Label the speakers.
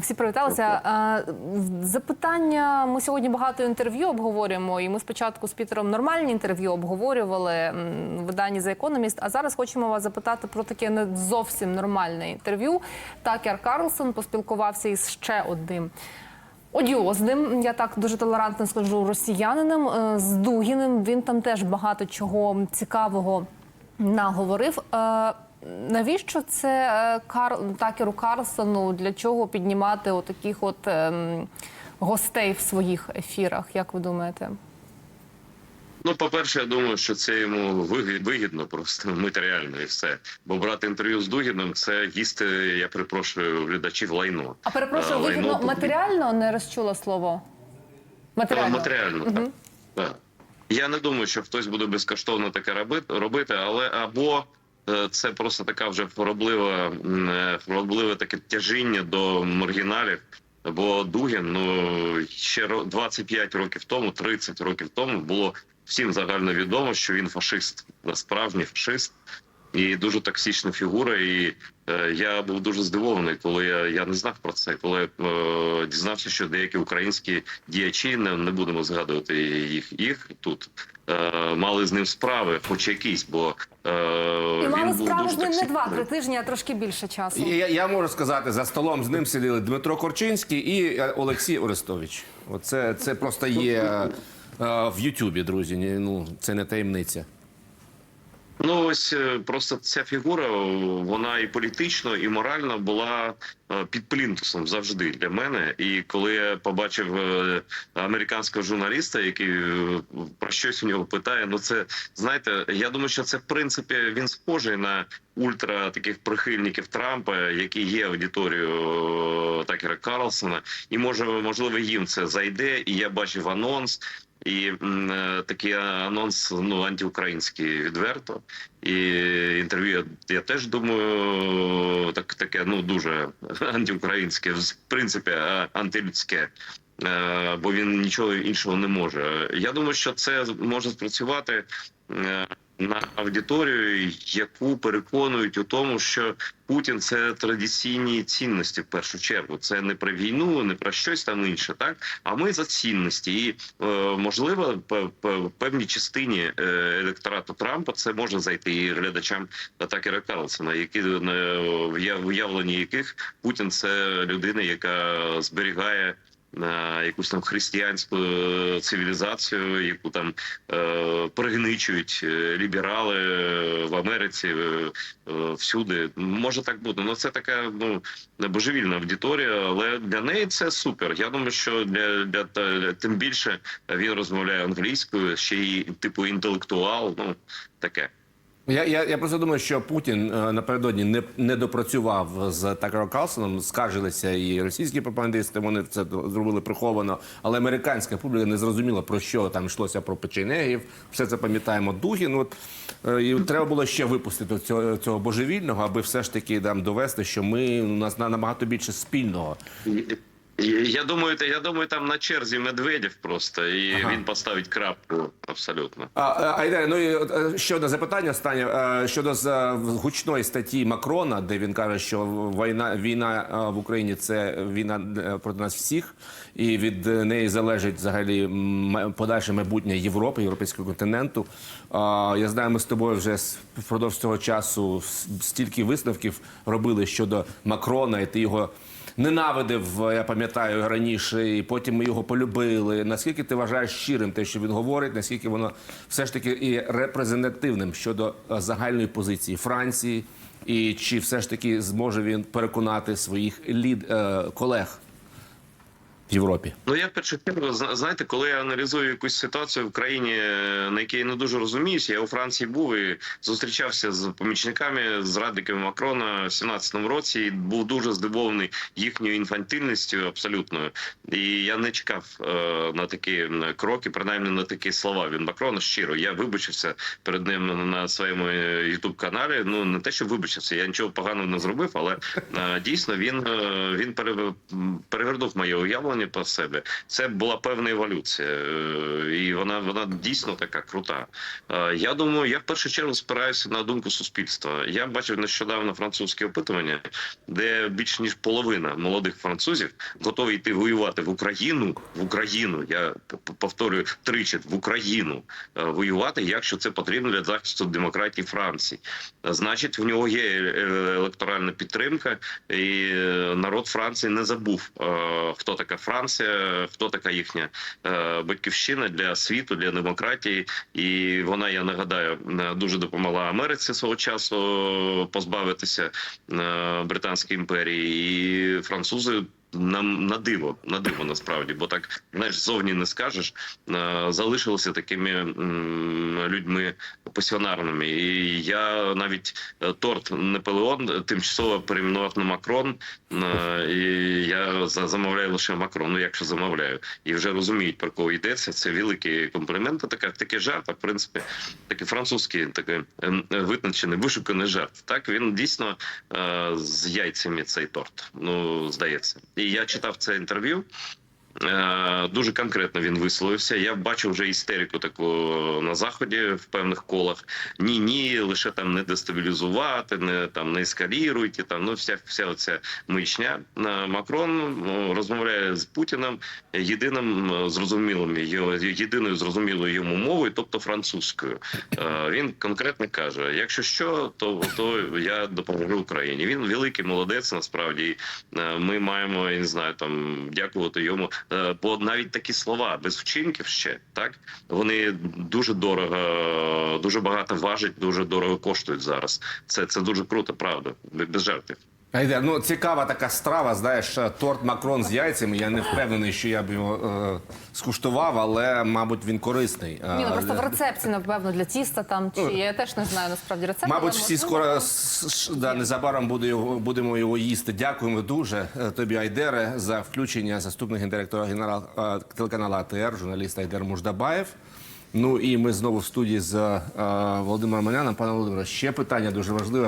Speaker 1: Всі привіталися. Запитання. Ми сьогодні багато інтерв'ю обговорюємо. І ми спочатку з Пітером нормальні інтерв'ю обговорювали виданні The Economist, А зараз хочемо вас запитати про таке не зовсім нормальне інтерв'ю. Такер Карлсон поспілкувався із ще одним. Одіозним, я так дуже толерантно скажу, росіянином е, з Дугіним. Він там теж багато чого цікавого наговорив. Е, Навіщо це е, Кар... Такеру Карлсону? Для чого піднімати отаких от ем, гостей в своїх ефірах? Як ви думаєте?
Speaker 2: Ну, по-перше, я думаю, що це йому вигідно просто матеріально і все. Бо брати інтерв'ю з Дугіном це їсти, я перепрошую глядачів лайно.
Speaker 1: А перепрошую,
Speaker 2: А,
Speaker 1: вигідно
Speaker 2: лайно
Speaker 1: матеріально не розчула слово?
Speaker 2: Матеріально,
Speaker 1: Матеріально.
Speaker 2: матеріально так. так. Я не думаю, що хтось буде безкоштовно таке робити, але або е, це просто така вже хвороблива, е, хворобливе таке тяжіння до маргіналів. Бо Дугін, ну ще ро- 25 років тому, 30 років тому було всім загально відомо, що він фашист, справжній фашист і дуже токсична фігура. І е, я був дуже здивований, коли я, я не знав про це, коли е, дізнався, що деякі українські діячі не, не будемо згадувати їх їх тут. е, Мали з ним справи, хоч якісь, бо е,
Speaker 1: І
Speaker 2: він
Speaker 1: мали
Speaker 2: був
Speaker 1: справу з ним не два-три тижні, а трошки більше часу.
Speaker 3: Я, я можу сказати, за столом з ним сиділи Дмитро Корчинський і е, Олексій Орестович. Оце це просто є е, в Ютубі, друзі. Ні, Ну це не таємниця.
Speaker 2: Ну ось е, просто ця фігура, вона і політично, і морально була е, під плінтусом завжди для мене. І коли я побачив е, американського журналіста, який про щось у нього питає, ну це знаєте, я думаю, що це в принципі він схожий на ультра таких прихильників Трампа, які є аудиторією Такера Карлсона, і може можливо їм це зайде. І я бачив анонс. І е, такий анонс ну антиукраїнський відверто. І інтерв'ю я, теж думаю, так таке ну дуже антиукраїнське, в принципі, антилюдське. Е, Бо він нічого іншого не може. Я думаю, що це може спрацювати е, на аудиторію, яку переконують у тому, що Путін це традиційні цінності в першу чергу. Це не про війну, не про щось там інше, так а ми за цінності, і е, можливо, певній частині е, електорату Трампа це може зайти і глядачам Такера Карлсона, які е, в уявленні яких Путін це людина, яка зберігає. Е, Якусь там християнську е, цивілізацію, яку там е, пригничують е, ліберали е, в Америці е, всюди. Може так бути. Ну це така ну божевільна аудиторія, але для неї це супер. Я думаю, що для, для та- тим більше він розмовляє англійською, ще й типу інтелектуал. Ну таке.
Speaker 3: Я, я, я просто думаю, що Путін е, напередодні не, не допрацював з Такером Карлсоном, скаржилися і російські пропагандисти, вони це зробили приховано, але американська публіка не зрозуміла, про що там йшлося про печенегів. Все це пам'ятаємо Дугін. От, е, і треба було ще випустити цього, цього божевільного, аби все ж таки там довести, що ми у нас на- набагато більше спільного.
Speaker 2: Я думаю, я думаю, там на черзі Медведєв просто, і
Speaker 3: Ага.
Speaker 2: він поставить крапку абсолютно.
Speaker 3: А, а, ну і от, е, ще одне запитання останнє Е, щодо е, гучної статті Макрона, де він каже, що війна війна е, в Україні це війна е, проти нас всіх, і від е, неї залежить взагалі подальше майбутнє Європи, європейського континенту. Я знаю, ми з тобою вже впродовж цього часу стільки висновків робили щодо Макрона, і ти його. Ненавидив, я пам'ятаю раніше, і потім ми його полюбили. Наскільки ти вважаєш щирим те, що він говорить, наскільки воно все ж таки і репрезентативним щодо е, загальної позиції Франції, і чи все ж таки зможе він переконати своїх лід е, колег в Європі?
Speaker 2: Ну я в першу чергу зна- знаєте, коли я аналізую якусь ситуацію в країні, е, на якій я не дуже розуміюся, я у Франції був і зустрічався з помічниками з радниками Макрона в 17-му році. і Був дуже здивований їхньою інфантильністю абсолютною. І я не чекав е, на такі кроки, принаймні на такі слова від Макрона. Щиро я вибачився перед ним на своєму ютуб каналі. Ну не те, що вибачився, я нічого поганого не зробив, але е, дійсно він, е, він перевернув моє уявлення ставлення по себе. Це була певна еволюція, е, і вона вона дійсно така крута. Е, Я думаю, я в першу чергу спираюся на думку суспільства. Я бачив нещодавно французьке опитування, де більш ніж половина молодих французів готові йти воювати в Україну в Україну. Я повторюю тричі в Україну е, воювати, якщо це потрібно для захисту демократії Франції. Значить, в нього є електоральна підтримка, і народ Франції не забув, хто така Франція, хто така їхня е, батьківщина для світу, для демократії. І вона, я нагадаю, е, дуже допомогла Америці свого часу е, позбавитися британської імперії, і французи. Нам на диво, на диво насправді, бо так знаєш, зовні не скажеш, е, залишилися такими людьми пасіонарними. І я навіть е, торт Наполеон тимчасово перейменував на Макрон. е, І я за- замовляю лише Макрон, ну якщо замовляю, і вже розуміють про кого йдеться. Це великий комплімент. Така таке жарт. А в принципі, такий французький, такий ем, витончений, вишуканий жарт. Так він дійсно з яйцями цей торт. Ну здається, і я читав це інтерв'ю. Е, Дуже конкретно він висловився. Я бачив вже істерику таку на заході в певних колах. Ні, ні, лише там не дестабілізувати, не там не ескаліруйте. Там ну вся вся оця мичня. Е, Макрон розмовляє з Путіним єдиним зрозумілим єдиною зрозумілою йому мовою, тобто французькою. Е, Він конкретно каже: якщо що, то то я допоможу Україні. Він великий молодець. Насправді ми маємо я не знаю там дякувати йому. Е, Бо навіть такі слова без вчинків ще так вони дуже дорого, дуже багато важать, дуже дорого коштують зараз. Це це дуже круто, правда, без жартів.
Speaker 3: Айде, ну цікава така страва. Знаєш, е, торт Макрон з яйцями. Я не впевнений, що я б його е, скуштував, але мабуть він корисний. Е,
Speaker 1: Ні, ну просто в рецепті, напевно, для тіста там чи я теж не знаю насправді рецепт.
Speaker 3: Мабуть,
Speaker 1: але
Speaker 3: всі
Speaker 1: можливо.
Speaker 3: скоро с- да, незабаром буде його, будемо його їсти. Дякуємо дуже е, тобі, Айдере, за включення заступник гендиректора генерал е, телеканалу АТР, журналіст Айдер Муждабаєв. Ну і ми знову в студії з е, Володимиром Маняном. Пане Володимире, ще питання дуже важливе.